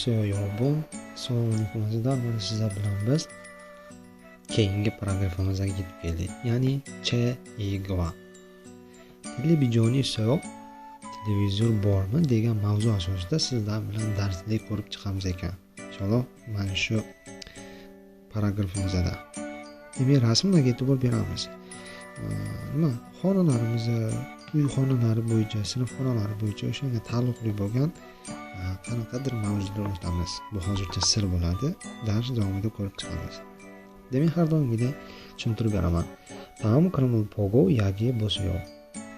Musayo Yobon Assalomu alaykum azizlar mana sizlar bilan biz keyingi paragrafimizga yetib keldik. Ya'ni ch egva televizorni so'q televizor bormi degan mavzu asosida sizlar bilan darslik ko'rib chiqamiz ekan. Inshaalloh mana shu paragrafimizda demak rasmlarga e'tibor beramiz. Nima xonalarimizni uy xonalari bo'yicha sinf xonalari bo'yicha o'shanga taalluqli bo'lgan qanaqadir mavzular o'tamiz bu hozircha sir bo'ladi dars davomida ko'rib chiqamiz. Demak har doimgidek tushuntirib beraman. Там pogo yagi bo'siyo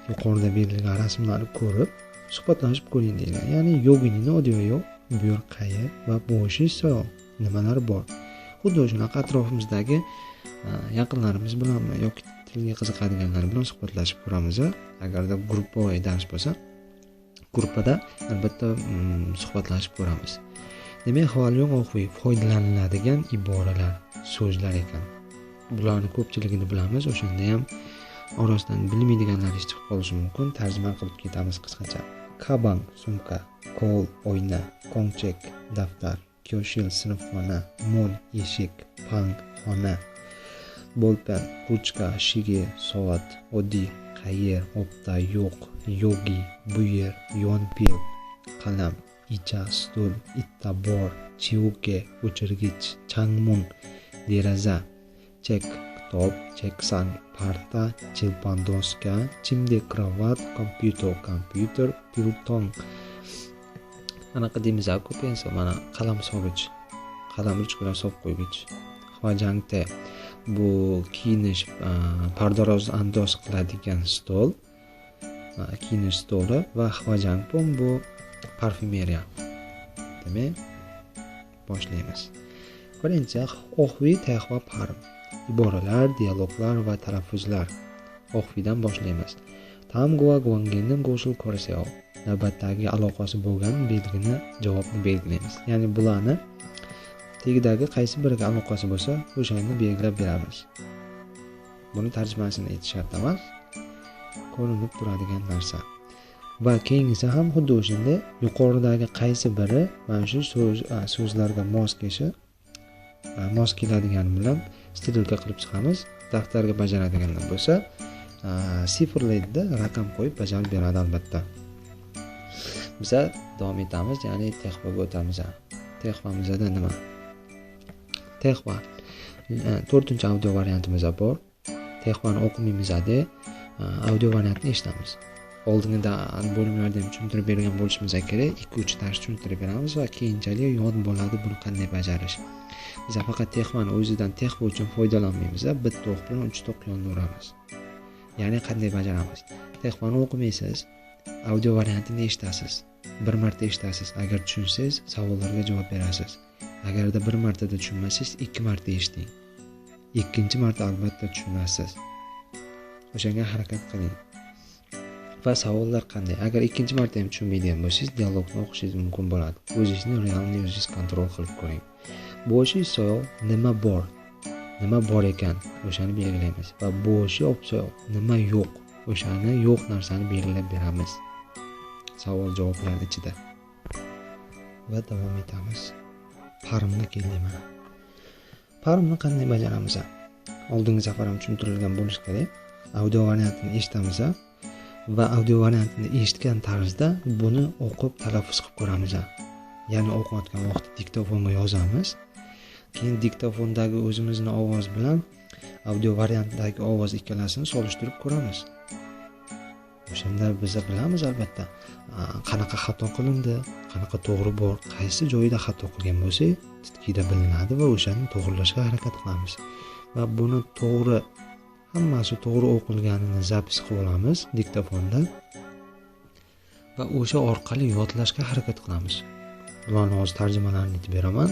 yuqorida berilgan rasmlarni ko'rib suhbatlashib ko'ring deyiladi ya'ni yoginini odioyo bu yer qayer va bo'shiso nimalar bor? Xuddi shunaqa atrofimizdagi e, yaqinlarimiz bilanmi yoki tilga qiziqadiganlar bilan suhbatlashib ko'ramiz agarda gruppovoy dars bo'lsa gruppada albatta mm, suhbatlashib ko'ramiz. Demak havolyong oxuy foydalaniladigan iboralar so'zlar ekan. Bularni ko'pchiligini bilamiz o'shanda ham orasidan bilmaydiganlaringiz chiqib qolishi mumkin. Tarjima qilib ketamiz qisqacha. Kaban sumka kol oyna konchek daftar kyoshil sinfxona mo'l eshik pang xona. Bolta ruchka shige soat oddiy qayer opta yo'q yogi bu yer yonpil qalam icha stul itta bor chiuke o'chirgich changmung deraza chek kitob cheksan parta chilpan doska chimdi krovat kompyuter kompyuter pirutong anaqa deymiz ko'pincha mana qalam solgich qalam ruchkalar solib qo'ygich xvajangte bu kiyinish e, pardaroz andoz qiladigan stol e, kiyinish stoli va hvajampon bu parfyumeriya demak boshlaymiz. Birinchi oxvi tayxva parm. Iboralar dialoglar va talaffuzlar oxvidan boshlaymiz. Tam guva guangendan go'shil navbatdagi aloqasi bo'lgan belgini javobni belgilaymiz. Ya'ni bularni tagidagi qaysi biriga aloqasi bo'lsa o'shani belgilab beramiz. Buni tarjimasini aytish shart emas ko'rinib turadigan narsa. Va keyingisi ham xuddi o'shanday yuqoridagi qaysi biri mana shu so'z so'zlarga mos kelishi mos keladigan bilan stilka qilib chiqamiz. Daftarga bajaradiganlar bo'lsa sifrlaydida raqam qo'yib bajarib beradi albatta. Biza davom etamiz ya'ni texbaga o'tamiz texbamizda nima? Texva to'rtinchi audio variantimiz bor. Texvani o'qimaymizda audio variantini eshitamiz. Oldinida bo'limlarda ham tushuntirib bergan bo'lishimiz kerak. İkki uch dars tushuntirib beramiz va keyinchalik yod bo'ladi buni qanday bajarish. Biz faqat texvani o'zidan texva uchun foydalanmaymiz bitta o'q bilan uchta o'q yondaveramiz ya'ni qanday bajaramiz? Texvani o'qimaysiz audio variantini eshitasiz bir marta eshitasiz. Agar tushunsangiz savollarga javob berasiz agarda bir martada tushunmasangiz ikki marta eshiting. Ikkinchi marta albatta tushunasiz. O'shanga harakat qiling. Va savollar qanday? Agar ikkinchi marta ham tushunmaydigan bo'lsangiz dialogni o'qishingiz mumkin bo'ladi. O'zingizni realniy o'zingiz kontrol qilib ko'ring. Bo'shi so'v nima bor? Nima bor ekan? O'shani belgilaymiz. Va bo'shi opso'v nima yo'q? O'shani yo'q narsani belgilab beramiz. Savol javoblar ichida. Va davom etamiz. Parimni mana parimni qanday bajaramiz oldingi safar ham tushuntirilgan bo'lishi kerak. Audio variantini eshitamiz va audio variantini eshitgan tarzda buni o'qib talaffuz qilib ko'ramiz ya'ni o'qiyotgan vaqtda diktofonga yozamiz. Keyin diktofondagi o'zimizni ovoz bilan audio variantdagi ovoz ikkalasini solishtirib ko'ramiz. O'shanda biz bilamiz albatta. Qanaqa xato qilindi qanaqa to'g'ri bor qaysi joyida xato qilgan bo'lsak titkida bilinadi va o'shani to'g'irlashga harakat qilamiz. Va buni to'g'ri hammasi to'g'ri o'qilganini zapis qilib olamiz diktofonda va o'sha orqali yodlashga harakat qilamiz. Bularni hozir tarjimalarini aytib beraman.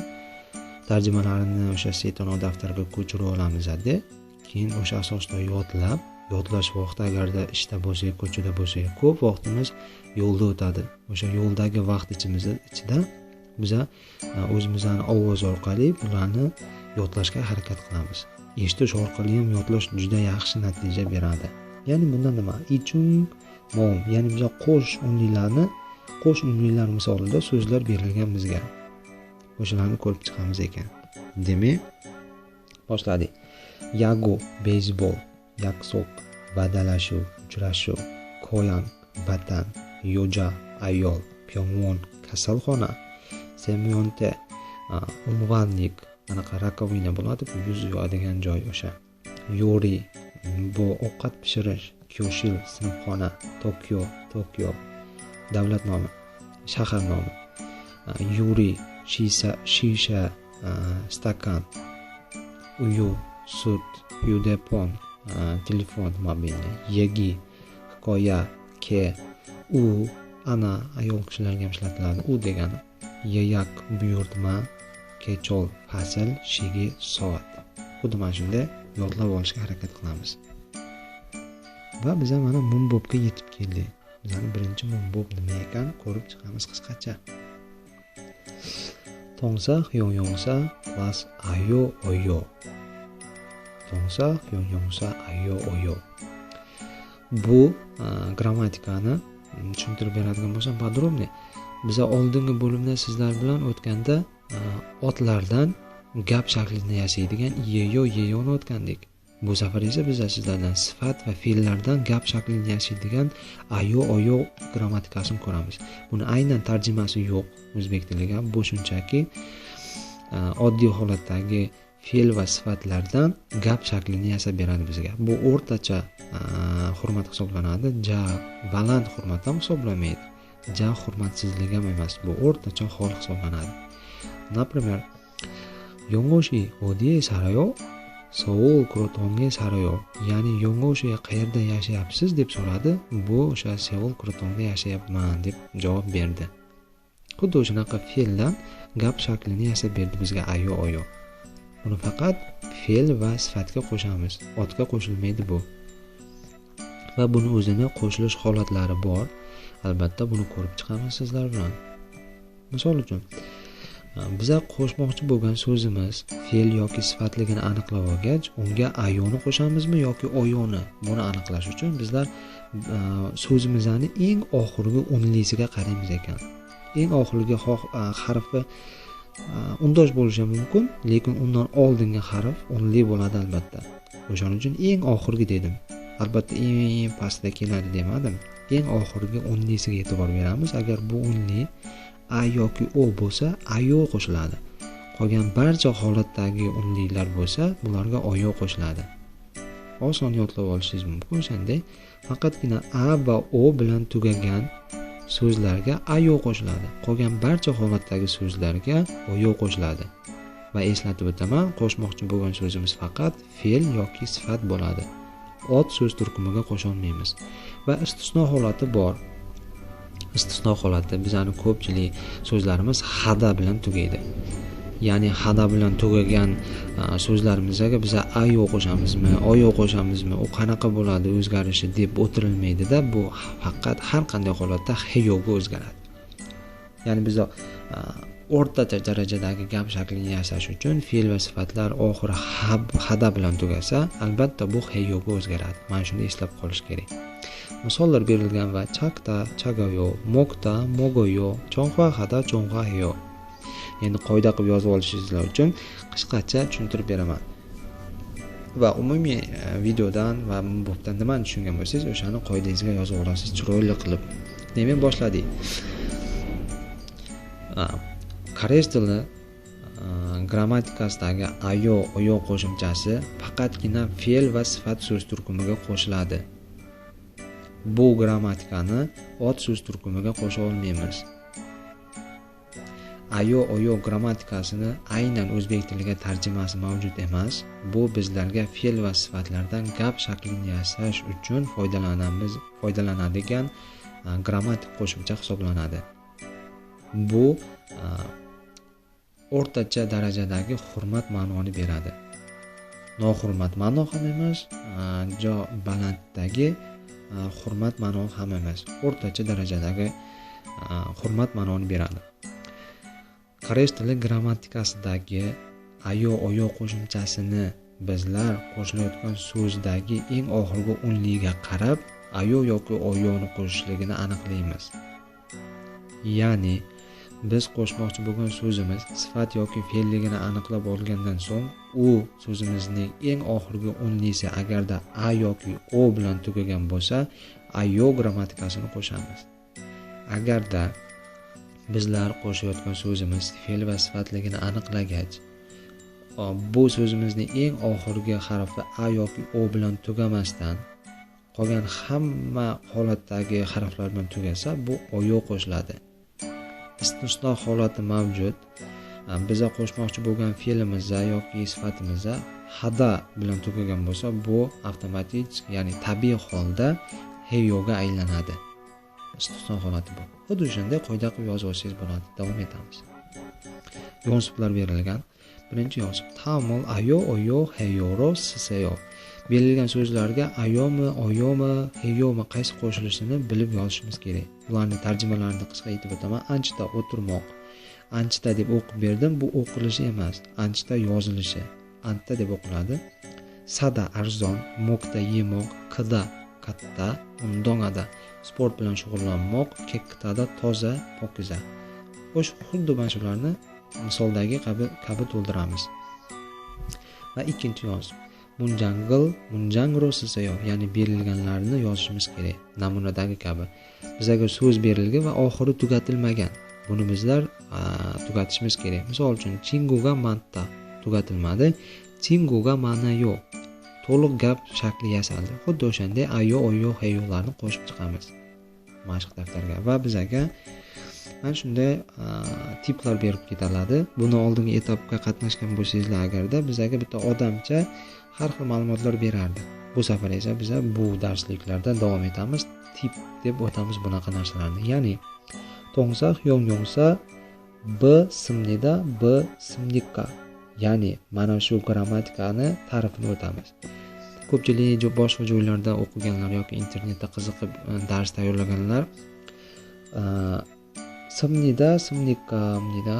Tarjimalarini o'sha setonov daftarga ko'chirib olamizda keyin o'sha asosda yodlab yodlash vaqti agarda ishda bo'lsak ko'chada bo'lsak ko'p vaqtimiz yo'lda o'tadi. O'sha yo'ldagi vaqt ichimizda ichida biza e, o'zimizni ovoz orqali bularni yodlashga harakat qilamiz. Eshitish orqali ham yodlash juda yaxshi natija beradi. Ya'ni bunda nima? Ichung mom. Ya'ni biza qo'sh unlilarni qo'sh unlilar misolida so'zlar berilgan bizga. O'shalarni ko'rib chiqamiz ekan. Demak boshladik. Yago beysbol yaksoq va'dalashuv uchrashuv koyan vatan yo'ja ayol pyonvon kasalxona semyonte umvannik anaqa rakovina bo'ladi bu yuz yuvadigan joy o'sha. Yori bu ovqat pishirish kyoshil sinfxona tokio tokio davlat nomi shahar nomi. Yuri shisha shisha stakan uyu sud yudepon telefon mobilniy yegi hikoya ke u ana ayol kishilarga ham ishlatiladi u degani yayak buyurtma kechol fasl shigi soat xuddi mana shunday yodlab olishga harakat qilamiz va biza mana mumbobga yetib keldik bizani birinchi mumbob nima ekan ko'rib chiqamiz qisqacha tongsa hyongyongsa vas ayo oyo tongsa hyongyongsa ayo oyo bu grammatikani tushuntirib beradigan bo'lsam подробный biza oldingi bo'limda sizlar bilan o'tganda otlardan gap shaklida yasaydigan yeyo yeyoni o'tgandik bu safar esa biza sizlardan sifat va fe'llardan gap shaklida yashaydigan ayo oyo grammatikasini ko'ramiz buni aynan tarjimasi yo'q o'zbek tiliga bu shunchaki oddiy holatdagi fe'l va sifatlardan gap shaklini yasab beradi bizga. Bu o'rtacha hurmat hisoblanadi. Ja baland hurmat ham hisoblanmaydi ja hurmatsizlik ham emas bu o'rtacha hol hisoblanadi. Например yongoshi odie sarayo sovuq krutonga sarayo. Ya'ni yongoshi qayerda yashayapsiz deb so'radi. Bu o'sha seul krutonda yashayapman deb javob berdi. Xuddi o'shanaqa fe'ldan gap shaklini yasab berdi bizga ayo oyo buni faqat fe'l va sifatga qo'shamiz. Otga qo'shilmaydi bu. Va buni o'zini qo'shilish holatlari bor. Albatta buni ko'rib chiqamiz sizlar bilan. Misol uchun e, biza qo'shmoqchi bo'lgan so'zimiz fe'l yoki sifatligini aniqlab olgach unga ayoni qo'shamizmi yoki oyoni? Buni aniqlash uchun bizlar e, so'zimizni eng oxirgi o'nlisiga qaraymiz ekan. Eng oxirgi e, harfi undosh bo'lishi mumkin lekin undan oldingi harf o'nli bo'ladi albatta. O'shaning uchun eng oxirgi dedim. Albatta eng pastda keladi demadim. Eng oxirgi o'nlisiga e'tibor beramiz. Agar bu o'nli a yoki o bo'lsa ayo qo'shiladi. Qolgan barcha holatdagi o'nliklar bo'lsa bularga oyo qo'shiladi. Oson yodlab olishingiz mumkin o'shanday. Faqatgina a va o bilan tugagan so'zlarga ayo qo'shiladi. Qolgan barcha holatdagi so'zlarga oyo qo'shiladi. Va eslatib o'taman qo'shmoqchi bo'lgan so'zimiz faqat fe'l yoki sifat bo'ladi. Ot so'z turkumiga qo'sholmaymiz va istisno holati bor. Istisno holati bizani ko'pchilik so'zlarimiz hada bilan tugaydi. Ya'ni hada bilan tugagan so'zlarimizga biza ayo qo'shamizmi oyo qo'shamizmi u qanaqa bo'ladi o'zgarishi deb o'tirilmaydida bu faqat har qanday holatda heyoga o'zgaradi. Ya'ni biz o'rtacha darajadagi gap shaklini yasash uchun fe'l va sifatlar oxiri hada bilan tugasa albatta bu heyoga o'zgaradi. Mana shuni eslab qolish kerak. Misollar berilgan va chakta chagayo mokta mogoyo chonhua hada chonhua heyo endi qoida qilib yozib olishingizlar uchun qisqacha tushuntirib beraman. Va umumiy e, videodan va bobdan nimani tushungan bo'lsangiz o'shani qoidangizga yozib olasiz chiroyli qilib. Demak boshladik. Koreys tili e, grammatikasidagi ayo oyo qo'shimchasi faqatgina fe'l va sifat so'z turkumiga qo'shiladi. Bu grammatikani ot so'z turkumiga qo'sha olmaymiz. Ayo oyo grammatikasini aynan o'zbek tiliga tarjimasi mavjud emas. Bu bizlarga fe'l va sifatlardan gap shaklini yasash uchun foydalanamiz foydalanadigan grammatik qo'shimcha hisoblanadi. Bu o'rtacha darajadagi hurmat ma'noni beradi. Nohurmat ma'no ham emas jo balanddagi hurmat ma'no ham emas. O'rtacha darajadagi hurmat ma'noni beradi. Koreys tili grammatikasidagi ayo oyo qo'shimchasini bizlar qo'shilayotgan so'zdagi eng oxirgi o'nligiga qarab ayo yoki oyoni qo'shishligini aniqlaymiz. Ya'ni biz qo'shmoqchi bo'lgan so'zimiz sifat yoki fe'lligini aniqlab olgandan so'ng u so'zimizning eng oxirgi o'nlisi agarda a yoki o bilan tugagan bo'lsa ayo grammatikasini qo'shamiz. Agarda bizlar qo'shayotgan so'zimiz fe'l va sifatligini aniqlagach bu so'zimizni eng oxirgi harfi a yoki o bilan tugamasdan qolgan hamma holatdagi harflar bilan tugasa bu oyo qo'shiladi. Istisno holati mavjud. Biza qo'shmoqchi bo'lgan fe'limizda yoki sifatimizda hada bilan tugagan bo'lsa bu avtomatik ya'ni tabiiy holda heyoga aylanadi. Istisno holati bor. Xuddi o'shanday qoida qilib yozib olsangiz bo'ladi. Davom etamiz. Yonsiblar berilgan. Birinchi yonsib tamol ayo oyo heyoro siseyo. Berilgan so'zlarga ayomi oyomi heyomi qaysi qo'shilishini bilib yozishimiz kerak. Ularni tarjimalarini qisqa aytib o'taman. Anchita o'tirmoq. Anchita deb o'qib berdim. Bu o'qilishi emas. Anchita yozilishi. Anta deb o'qiladi. Sada arzon mokda yemoq qida. Katta dongada sport bilan shug'ullanmoq kektada toza pokiza. Xo'sh xuddi mana shularni misoldagi kabi kabi to'ldiramiz. Va ikkinchi yozuv munjangil munjangro sisayo ya'ni berilganlarni yozishimiz kerak namunadagi kabi. Bizaga so'z berilgan va oxiri tugatilmagan. Buni bizlar tugatishimiz kerak. Misol uchun chinguga manta tugatilmadi. Chinguga mana yo'q. To'liq gap shakli yasaldi. Xuddi o'shanday ayo oyo heyolarni qo'shib chiqamiz. Mashq daftarga. Va bizaga mana shunday tiplar berib ketiladi. Buni oldingi etapga qatnashgan bo'lsangizlar agarda bizaga bitta odamcha har xil ma'lumotlar berardi. Bu safar esa biza bu darsliklarda davom etamiz. Tip deb o'tamiz bunaqa narsalarni. Ya'ni to'ngsa yong yongsa b simnida b simnikka ya'ni mana shu grammatikani ta'rifini o'tamiz. Ko'pchilik boshqa joylarda o'qiganlar yoki internetda qiziqib e, dars tayyorlaganlar e, simnida simnika mnida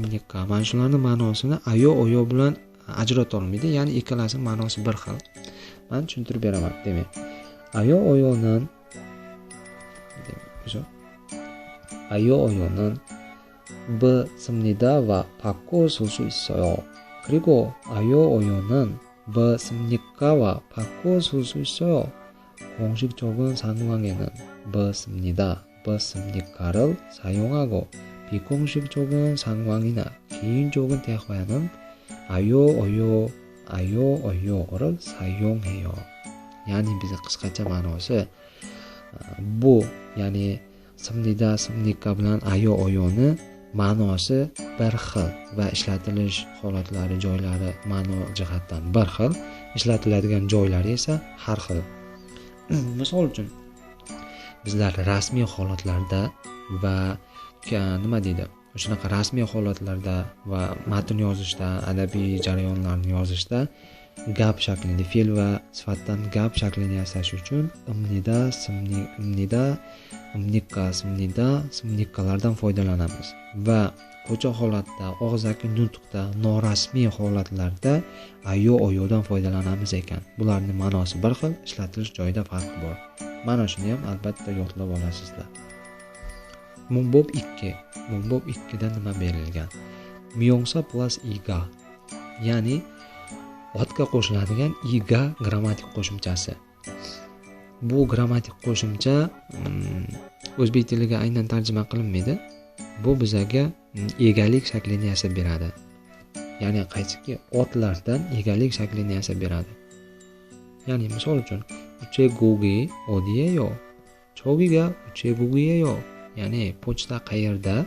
mnika mana shularni ma'nosini ayo oyo bilan ajratolmaydi ya'ni ikkalasini ma'nosi bir xil. Man tushuntirib beraman demak ayo oyonin ayo va pakko sulsu 있어요 그리고 아요 오요는 b 습니까와 바꿔 쓸수 있어요. 공식적인 상황에는 b 습니다, b 습니까를 사용하고 비공식적인 상황이나 개인적인 대화에는 아요, 어요, 아요, 어요를 사용해요. ya'ni biza qisqacha ma'nosi bu ya'ni ma'nosi bir xil va ishlatilish holatlari joylari ma'no jihatdan bir xil ishlatiladigan joylari esa har xil. Misol uchun bizlar rasmiy holatlarda va nima deydi shunaqa rasmiy holatlarda va matn yozishda adabiy jarayonlarni yozishda gap shaklida fe'l va sifatdan gap shaklini yasash uchun imnida simni imnida imnikka simnida simnikkalardan foydalanamiz. Va ko'cha holatda og'zaki nutqda norasmiy holatlarda ayo oyodan foydalanamiz ekan. Bularni ma'nosi bir xil ishlatilish joyida farq bor. Mana shuni ham albatta yodlab olasizlar. Mumbob ikki. Mumbob ikkida nima berilgan? Miyongsa plus iga ya'ni otga qo'shiladigan iga grammatik qo'shimchasi. Bu grammatik qo'shimcha mm, o'zbek tiliga aynan tarjima qilinmaydi. Bu bizaga mm, egalik shaklini yasab beradi. Ya'ni qaysiki otlardan egalik shaklini yasab beradi? Ya'ni misol uchun uchegugi odiyeyo chogiga uchegugiyeyo ya'ni pochta qayerda?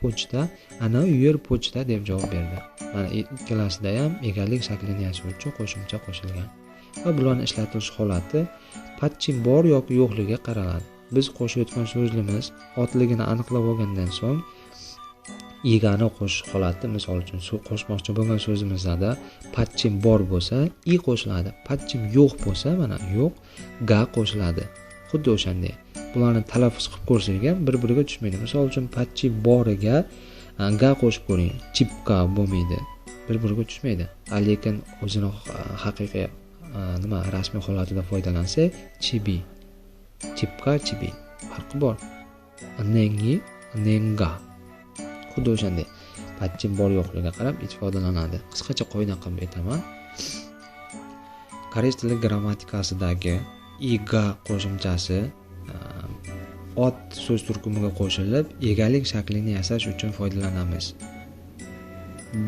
Pochta ana u yer pochta deb javob berdi. Mana ikkalasida ham egalik shaklini yashovchi qo'shimcha qo'shilgan. Va bularni ishlatilish holati patchi bor yoki yo'qligiga qaraladi. Biz qo'shayotgan so'zimiz otligini aniqlab olgandan so'ng egani qo'shish holati misol uchun qo'shmoqchi bo'lgan so'zimizda patchim bor bo'lsa i qo'shiladi. Patchim yo'q bo'lsa mana yo'q ga qo'shiladi. Xuddi o'shanday bularni talaffuz qilib ko'rsak ham bir biriga tushmaydi. Misol uchun patchi boriga ga qo'shib ko'ring. Chipka bo'lmaydi. Bir biriga tushmaydi. Lekin o'zini haqiqiy nima rasmiy holatida foydalansa chibi. Chipka chibi. Farqi bor. Nengi? Nenga. Xuddi o'shanday patchim bor yo'qligiga qarab ifodalanadi qisqacha qoida qilib aytaman. Koreys tili grammatikasidagi iga qo'shimchasi ot so'z turkumiga qo'shilib egalik shaklini yasash uchun foydalanamiz.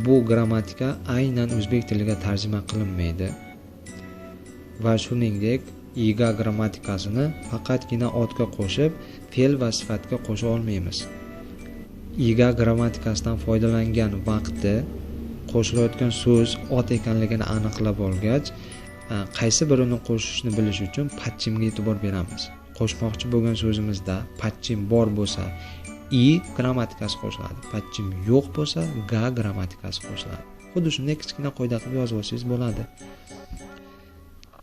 Bu grammatika aynan o'zbek tiliga tarjima qilinmaydi. Va shuningdek iga grammatikasini faqatgina otga qo'shib fe'l va sifatga qo'sha olmaymiz. Iga grammatikasidan foydalangan vaqtda qo'shilayotgan so'z ot ekanligini aniqlab olgach e, qaysi birini qo'shishni bilish uchun patchimga e'tibor beramiz. Qo'shmoqchi bo'lgan so'zimizda patchim bor bo'lsa i grammatikasi qo'shiladi. Patchim yo'q bo'lsa ga grammatikasi qo'shiladi. Xuddi shunday kichkina qoida qilib yozib olsangiz bo'ladi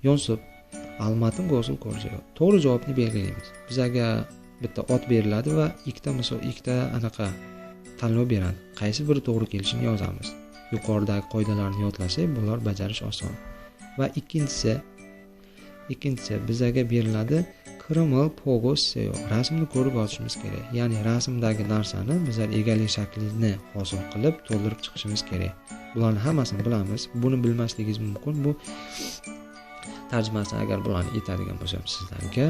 yonsub almatin go'sul ko'rsayoq to'g'ri javobni belgilaymiz. Bizaga bitta ot beriladi va ikkita misol ikkita anaqa tanlov beradi qaysi biri to'g'ri kelishini yozamiz. Yuqoridagi qoidalarni yodlasak bular bajarish oson. Va ikkinchisi ikkinchisi bizaga beriladi kriml pogo rasmni ko'rib olishimiz kerak. Ya'ni rasmdagi narsani bizlar egalik shaklini hosil qilib to'ldirib chiqishimiz kerak. Bularni hammasini bilamiz. Buni bilmasligingiz mumkin. Bu tarjimasini agar bularni aytadigan bo'lsam sizlarga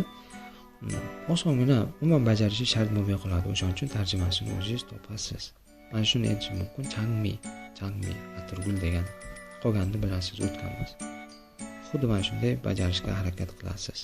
hmm, osongina umuman bajarishi shart bo'lmay qoladi. O'shaning uchun tarjimasini o'zingiz topasiz. Mana shuni aytishim mumkin. Changmi changmi atirgul degan qolganini bilasiz o'tganmiz. Xuddi mana shunday bajarishga harakat qilasiz.